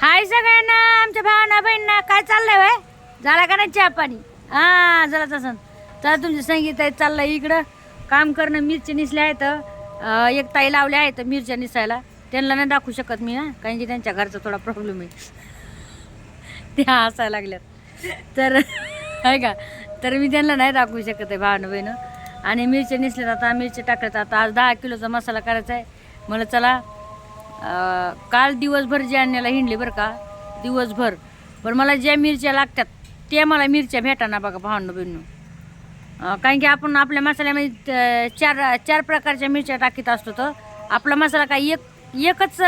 हाय सगळ्यांना आमच्या भावना बहिणींना काय चाललंय वय? झाला का नाही चहा पाणी? हा झाला तसं. तर तुमचं संगीत आहे चाललंय इकडं. काम करणं मिरची निसल्या आहेत. एक ताई लावल्या आहेत मिरच्या निसायला. त्यांना नाही दाखवू शकत मी ना कारण की त्यांच्या घरचा थोडा प्रॉब्लेम आहे. त्या हसायला लागल्यात. तर आहे का? तर मी त्यांना नाही दाखवू शकत आहे भावना बहिणं आणि मिरच्या निसल्यात आता मिरच्या टाकल्यात. आता आज दहा किलोचा मसाला करायचा आहे. मला चला काल दिवसभर जे आणण्याला हिंडले बरं का दिवसभर. पण मला ज्या मिरच्या लागतात त्या मला मिरच्या भेटाना बघा भावना बहिणं कारण की आपण आपल्या मसाल्यामध्ये चार चार प्रकारच्या मिरच्या टाकीत असतो तर आपला मसाला काय एक एकच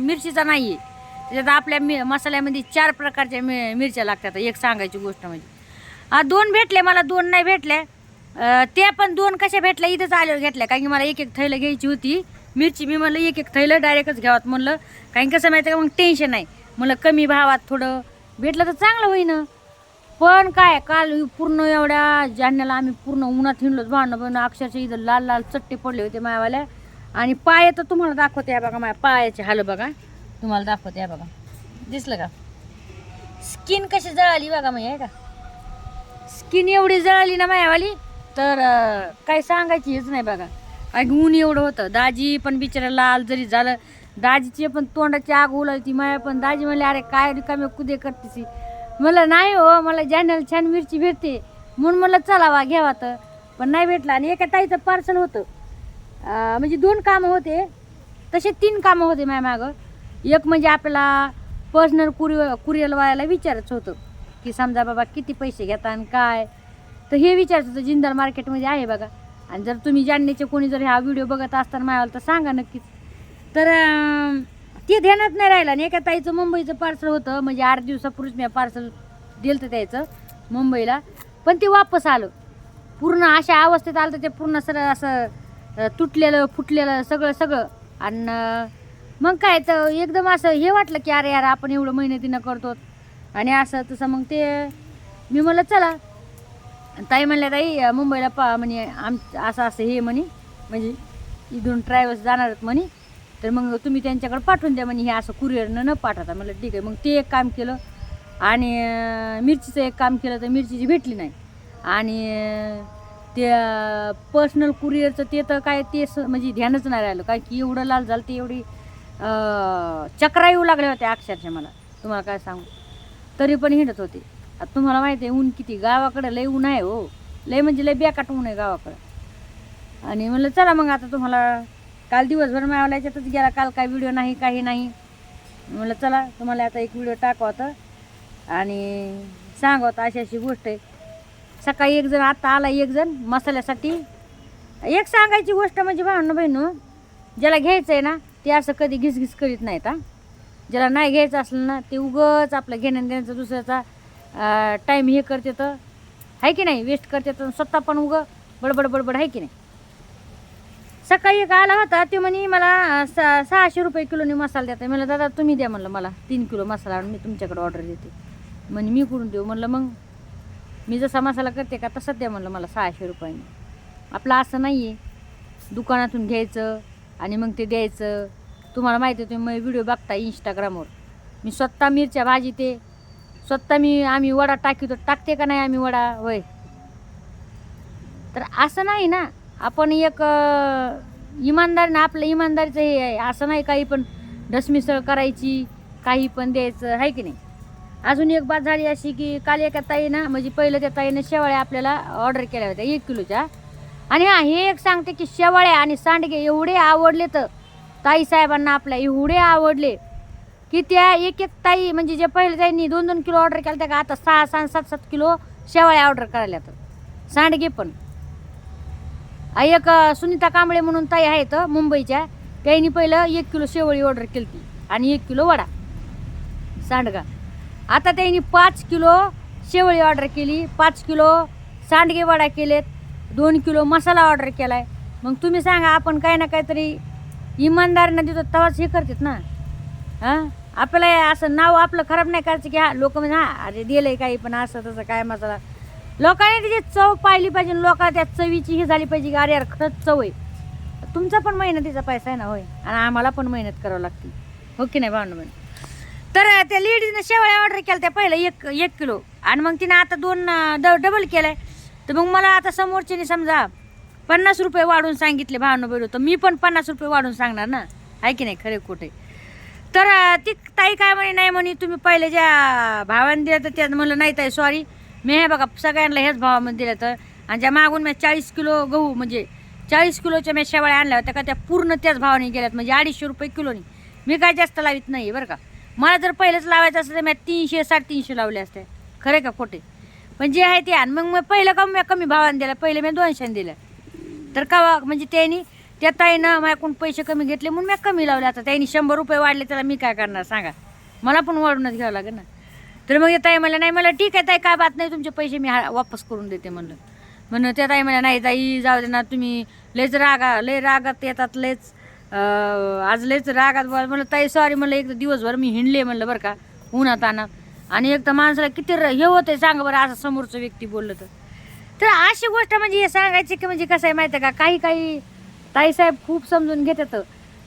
मिरचीचा नाही आहे त्याच्यात आपल्या मि मसाल्यामध्ये चार प्रकारच्या मि मिरच्या लागतात एक सांगायची गोष्ट म्हणजे. हा दोन भेटले मला दोन नाही भेटल्या. ते त्या पण दोन कशा भेटल्या इथंच आल्यावर घेतल्या. कारण की मला एक एक थैलं घ्यायची होती. मिरची मी म्हणलं एक एक थैलं डायरेक्टच घ्यावात म्हणलं. कारण कसं माहिती आहे का मग टेन्शन नाही. म्हणलं कमी भावात थोडं. भेटलं तर चांगलं होईन. पण काय काल पूर्ण एवढ्या जाण्याला आम्ही पूर्ण उन्हात हिंडलोच भांडणं पण अक्षरशः इथं लाल लाल चट्टे पडले होते मायावाल्या. आणि पाय तर तुम्हाला दाखवते या बघा माझ्या पायाचे हाल बघा. तुम्हाला दाखवते या बघा. दिसलं का? स्किन कशी जळाली बघा मग आहे का? स्किन एवढी जळाली ना मायावाली तर काय सांगायची हेच नाही बघा. आग ऊन एवढं होतं. दाजी पण बिचारा लाल जरी झालं दाजीचे पण तोंडाची आग उलायची माया पण दाजी म्हणले अरे काय रिकामे कुदे करतेसी मला नाही हो मला जाण्याला छान मिरची भेटते. म्हणून मला चलावा घ्यावा तर पण नाही भेटला आणि एका ताईचं पार्सल होतं. म्हणजे दोन कामं होते. तसे तीन कामं होते माझ्या मागं. एक म्हणजे आपल्याला पर्सनल कुरिअर कुरिअरवाल्याला विचारायचं होतं की समजा बाबा किती पैसे घेता आणि काय? तर हे विचारायचं होतं जिंदाल मार्केटमध्ये आहे बघा. आणि जर तुम्ही जाणण्याचे कोणी जर हा व्हिडिओ बघत असताना मायाला तर सांगा नक्कीच. तर ते ध्यानात नाही राहिलं आणि एका ताईचं मुंबईचं पार्सल होतं. म्हणजे आठ दिवसापूर्वीच मी पार्सल दिलं तर त्याचं मुंबईला. पण ते वापस आलं. पूर्ण अशा अवस्थेत आलं तर ते पूर्ण सरळ असं तुटलेलं फुटलेलं सगळं सगळं. आणि मग काय तर एकदम असं हे वाटलं की अरे यार आपण एवढं मेहनतीनं करतो आणि असं तसं मग ते मी म्हणलं चला. ताई म्हणल्या ताई मुंबईला पा म्हणे आम असं असं हे म्हणे म्हणजे इथून ट्रॅव्हल्स जाणार आहेत म्हणे तर मग तुम्ही त्यांच्याकडे पाठवून द्या म्हणे हे असं कुरिअरनं न पाठवता. म्हणलं ठीक आहे. मग ते एक काम केलं आणि मिरचीचं एक काम केलं तर मिरचीची भेटली नाही. आणि ते पर्सनल कुरिअरचं ते तर काय ते स- म्हणजे ध्यानच नाही राहिलं. काय की एवढं लाल झालं ते एवढी चक्रा येऊ लागल्या होत्या अक्षरशः मला. तुम्हाला काय सांगू? तरी पण हिंडत होते. आता तुम्हाला माहिती आहे ऊन किती गावाकडं लय ऊन आहे हो. लय म्हणजे लय बेकाट ऊन आहे गावाकडं. आणि म्हणलं चला मग आता तुम्हाला काल दिवसभर मिळाला याच्यातच गेला काल काय व्हिडिओ नाही काही नाही. म्हणलं चला तुम्हाला आता एक व्हिडिओ टाकवा आता. आणि सांगा होता अशी अशी गोष्ट आहे. सकाळी एक जण आता आला एक जण मसाल्यासाठी. एक सांगायची गोष्ट म्हणजे भावना बहिणू ज्याला घ्यायचं आहे ना ते असं कधी घिसघिस करीत नाहीत हा. ज्याला नाही घ्यायचं असलं ना ते उगंच आपलं घेण्या देण्याचा दुसऱ्याचा टाईम हे करते तर आहे की नाही? वेस्ट करते तर स्वतः पण उगं बडबड बडबड आहे की नाही? सकाळी एक आला होता ते म्हणे मला अं, सा सहाशे रुपये किलोनी मसाला देता म्हणलं दादा तुम्ही द्या म्हणलं मला. तीन किलो मसाला आणून मी तुमच्याकडे ऑर्डर देते. म्हणे मी करून देऊ? म्हणलं मग मी जसा मसाला करते का तसंच द्या म्हणलं मला सहाशे रुपयाने. आपलं असं नाही आहे दुकानातून घ्यायचं आणि मग ते द्यायचं. तुम्हाला माहिती आहे तुम्ही व्हिडिओ बघता इंस्टाग्रामवर मी स्वतः मिरच्या भाजी ते स्वतः मी आम्ही वडा टाकीतो टाकते का नाही आम्ही वडा? होय. तर असं नाही ना. आपण एक अं, इमानदारीनं आपलं इमानदारीचं हे आहे. असं नाही काही पण ढसमिसळ करायची काही पण द्यायचं आहे की नाही? अजून एक बात झाली अशी की काल एका ताईनं म्हणजे पहिलं त्या ताईनं शेवाळ्या आपल्याला ऑर्डर केल्या होत्या एक किलोच्या. आणि हा हे एक सांगते की शेवाळ्या आणि सांडगे एवढे आवडले तर ताई साहेबांना आपल्या एवढे आवडले. की त्या एक एक ताई म्हणजे जे पहिले ताईंनी दोन दोन किलो ऑर्डर केलं त्या का आता सहा सहा सात सात किलो शेवाळ्या ऑर्डर करायला तर सांडगे पण. एक सुनीता कांबळे म्हणून ताई आहेत मुंबईच्या. त्यांनी पहिलं एक किलो शेवळी ऑर्डर केली ती आणि एक किलो वडा. सांडगा. आता त्यांनी पाच किलो शेवळी ऑर्डर केली पाच किलो सांडगे वडा केलेत दोन किलो मसाला ऑर्डर केला आहे मग तुम्ही सांगा आपण काही ना काहीतरी इमानदारीनं देतो तवाच हे करतात ना. हां? आपल्याला असं नाव आपलं खराब नाही करायचं की हा लोक म्हणजे हा अरे दिलंय काही पण असं तसं काय मसाला. लोकांनी त्याची चव पाहिली पाहिजे लोकांना त्या चवीची ही झाली पाहिजे की अरे यार खरंच चव आहे. तुमचा पण मेहनतीचा पैसा आहे ना होय? आणि आम्हाला पण मेहनत करावं लागते. हो की नाही भावना तर त्या लेडीजनं शेवळ्या ऑर्डर केल्या त्या पहिलं एक एक किलो. आणि मग तिने आता दोन ड डबल आहे तर मग मला आता समोरच्याने समजा पन्नास रुपये वाढून सांगितले भावनं बैल तर मी पण पन्नास रुपये वाढून सांगणार ना? आहे की नाही? खरे खोटे. तर ती ताई काय म्हणे नाही म्हणे तुम्ही पहिले ज्या भावाने दिलं तर त्यात म्हणलं नाही ताई सॉरी मी हे बघा सगळ्यांना हेच भावामध्ये दिलं तर. आणि ज्या मागून मी चाळीस किलो गहू म्हणजे चाळीस किलोच्या मी शेवाळ्या आणल्या होत्या का त्या पूर्ण त्याच भावाने गेल्यात. म्हणजे अडीचशे रुपये किलोनी. मी काय जास्त लावित नाही बरं का. मला जर पहिलंच लावायचं असतं तर मी तीनशे साडेतीनशे लावले असते. खरे का खोटे? पण जे आहे ते आण. मग मी पहिलं का मी कमी भावाने दिलं. पहिले मी दोनशेने दिलं. तर का म्हणजे त्यांनी त्या ताईनं माझ्याकडून पैसे कमी घेतले म्हणून मी कमी लावले आता. त्यांनी शंभर रुपये वाढले त्याला मी काय करणार सांगा. मला पण वाढूनच घ्यावं लागेल ना. तर मग त्या ताई मला नाही मला ठीक आहे ताई काय बात नाही तुमचे पैसे मी हा- वापस करून देते म्हणलं. म्हणून त्या ताई मला नाही ताई जाऊ दे ना तुम्ही लयच रागा लय रागात येतात लयच आज लयच रागात बोल म्हणलं ताई सॉरी म्हणलं एक दिवसभर मी हिंडले म्हणलं बरं का उन्हात आणा. आणि एक तर माणसाला किती र- हे होतंय सांगा बरं असं समोरचं व्यक्ती बोललं तर. तर अशी गोष्ट म्हणजे हे सांगायची की म्हणजे कसं आहे माहिती आहे का काही काही ताईसाहेब खूप समजून घेतात.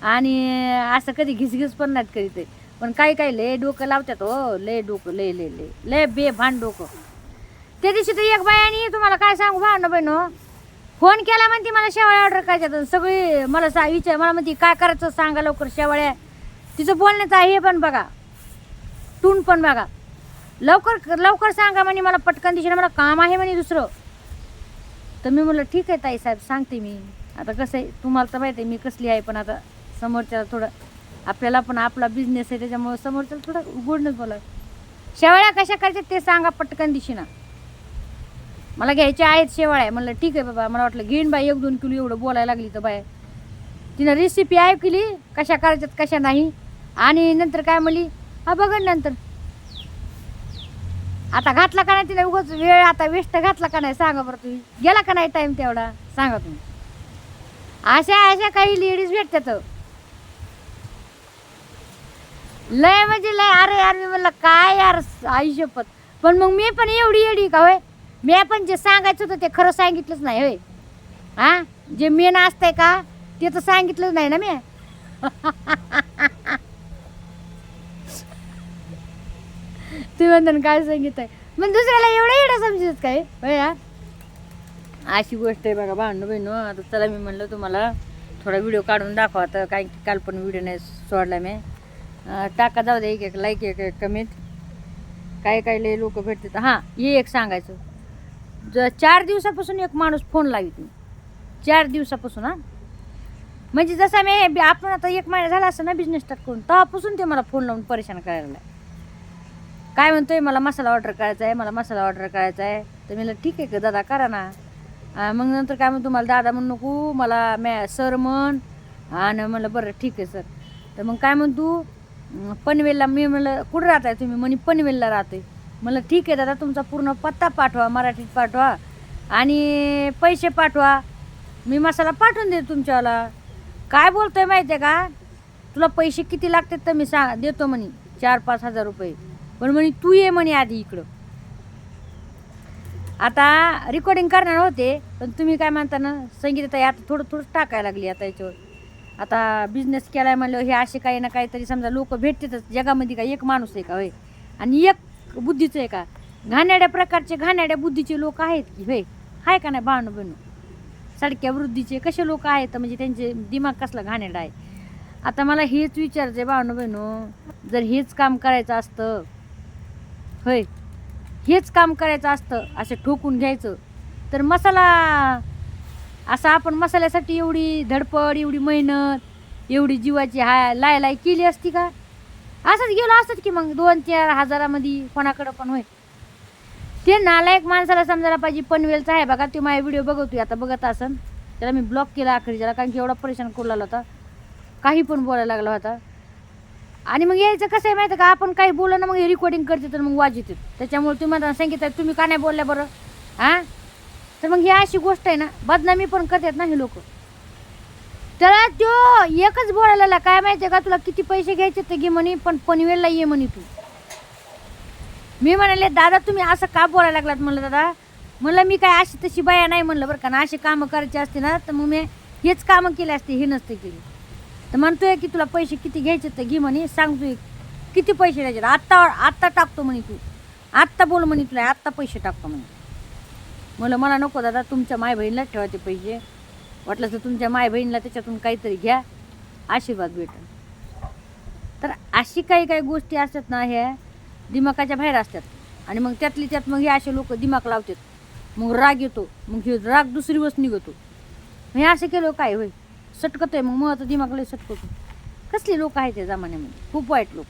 आणि असं कधी घिसघिस पण नाहीत कधी ते पण काही काही लय डोकं लावतात हो लय डोकं लय लय लय लय बेभान डोकं. त्या दिवशी तर एक बायानी तुम्हाला काय सांगू भावना बहिणो? फोन केला म्हणते मला शेवाळ्या ऑर्डर करायच्यात सगळी मला सा विचार मला म्हणते काय करायचं सांगा लवकर शेवाळ्या? तिचं बोलण्याचं आहे पण बघा. टून पण बघा. लवकर लवकर सांगा म्हणे मला पटकन दिशेने मला काम आहे म्हणे दुसरं. तर मी म्हटलं ठीक आहे ताई साहेब सांगते मी. आता कसं आहे तुम्हाला तर माहिती आहे मी कसली आहे पण आता समोरच्याला थोडं आपल्याला पण आपला बिझनेस आहे त्याच्यामुळं समोरच्याला थोडं गोडनच बोला शेवाळ्या कशा करायच्या ते सांगा पटकन दिशेनं. मला घ्यायच्या आहेत शेवाळ्या. म्हणलं ठीक आहे बाबा. मला वाटलं घेईन बाई एक दोन किलो एवढं बोलायला लागली तर बाय तिनं रेसिपी ऐकली कशा करायच्यात कशा नाही. आणि नंतर काय म्हणली हा बघ नंतर. आता घातला का नाही तिला उगाच वेळ आता वेस्ट घातला का नाही सांगा बरं तुम्ही. गेला का नाही टाईम तेवढा? सांगा तुम्ही. अशा अशा काही लेडीज भेटतात. लय म्हणजे लय अरे यार मी म्हणलं काय यार आई पण मग मी पण एवढी येडी का होय? मी पण जे सांगायचं होतं ते खरं सांगितलंच नाही होय. हा? जे मेन असतंय का ते तर सांगितलंच नाही ना मी. तुम्ही म्हणता काय सांगित आहे मग दुसऱ्याला एवढं एवढं समजत काय? होय हा? अशी गोष्ट आहे बघा भांडू बहिणू आता चला मी म्हणलं तुम्हाला थोडा व्हिडिओ काढून दाखवा. आता काय काल पण व्हिडिओ नाही सोडला मी. टाका जाऊ दे एक एक लाईक एक एक कमेंट काय काय लय लोक भेटतात. हां हे एक सांगायचं. ज चार दिवसापासून एक माणूस फोन लावित मी चार दिवसापासून हां. म्हणजे जसा मी आपण आता एक महिना झाला असं ना बिझनेस स्टार्ट करून तेव्हापासून ते मला फोन लावून परेशान करायला काय म्हणतोय? मला मसाला ऑर्डर करायचा आहे मला मसाला ऑर्डर करायचा आहे तर मी ठीक आहे का दादा करा ना. मग नंतर काय म्हणतो मला दादा म्हणू नको मला मॅ सर म्हण. आणि म्हणलं बरं ठीक आहे सर. तर मग काय म्हणतो पनवेलला मी म्हणलं कुठं राहताय तुम्ही? म्हणे पनवेलला राहते म्हणलं ठीक आहे दादा तुमचा पूर्ण पत्ता पाठवा मराठीत पाठवा. आणि पैसे पाठवा. मी मसाला पाठवून देतो तुमच्यावाला. काय बोलतोय माहिती आहे का? तुला पैसे किती लागतात तर मी सांग देतो म्हणे चार पाच हजार रुपये. पण म्हणे तू ये म्हणे आधी इकडं. आता रेकॉर्डिंग करणार होते पण तुम्ही काय म्हणता ना संगीत आता थोडं थोडं टाकायला लागली आता याच्यावर. आता बिझनेस केलाय म्हणलं हे असे काही ना काहीतरी समजा लोक भेटतातच जगामध्ये का एक माणूस आहे का होय? आणि एक बुद्धीचं आहे का? घाण्याड्या प्रकारचे घाण्याड्या बुद्धीचे लोक आहेत की होय? आहे का नाही भावनं बनू सडक्या वृद्धीचे कसे लोक आहेत? म्हणजे त्यांचे दिमाग कसला घाणेडा आहे? आता मला हेच विचारायचं भावनं बहिणू जर हेच काम करायचं असतं होय? हेच काम करायचं असतं असं ठोकून घ्यायचं. तर मसाला असं आपण मसाल्यासाठी एवढी धडपड एवढी मेहनत एवढी जीवाची हाय लाय लाय केली असती का? असंच गेलो असत की मग दोन चार हजारामध्ये कोणाकडं पण होय ते नालायक माणसाला समजायला पाहिजे पनवेलचा आहे बघा ते माझे व्हिडिओ बघतोय आता बघत असन. त्याला मी ब्लॉक केला अखेरीच्याला कारण की एवढा परेशान करू लागला होता. काही पण बोलायला लागला होता. आणि मग यायचं कसं आहे माहिती आहे का? आपण काही बोललं ना मग हे रेकॉर्डिंग करते तर मग वाज त्याच्यामुळे तुम्ही मला सांगितलं तुम्ही का नाही बोलल्या बरं? हां? तर मग ही अशी गोष्ट आहे ना बदनामी पण करतात ना हे लोक. त्याला तो एकच बोलायला लागला, काय माहिती आहे का? तुला किती पैसे घ्यायचे ते घे म्हणे पण पनवेलला ये म्हणे तू. मी म्हणाले दादा तुम्ही असं का बोलायला लागलात? म्हणलं दादा म्हणलं मी काय अशी तशी बाया नाही. म्हणलं बरं का ना अशी कामं करायची असते ना तर मग मी हेच कामं केली असते हे नसते केली. तर म्हणतोय की तुला पैसे किती घ्यायचे तर घे म्हणे. सांगतोय किती पैसे द्यायचे आत्ता आत्ता टाकतो म्हणे तू. आत्ता बोल म्हणे तुला. आत्ता पैसे टाकतो म्हणे. म्हणलं मला नको दादा. तुमच्या माय बहिणीला ठेवा ते पैसे. वाटलं तर तुमच्या माय बहिणीला त्याच्यातून काहीतरी घ्या. आशीर्वाद भेटेल तर अशी काही काही गोष्टी असतात ना ह्या दिमाकाच्या बाहेर असतात. आणि मग त्यातली त्यात मग हे असे लोक दिमाग लावतात. मग राग येतो. मग हे राग दुसरी वस्त निघतो. हे असं केलं काय होय सटकत आहे मग मग दिमाग लय सटकतो कसली लोक आहेत त्या जमान्यामध्ये? खूप वाईट लोक.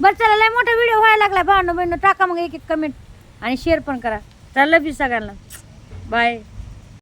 बरं चला लय मोठा व्हिडिओ व्हायला लागला. भावनं बहिणं टाका मग एक एक कमेंट आणि शेअर पण करा. चला लव सगळ्यांना. बाय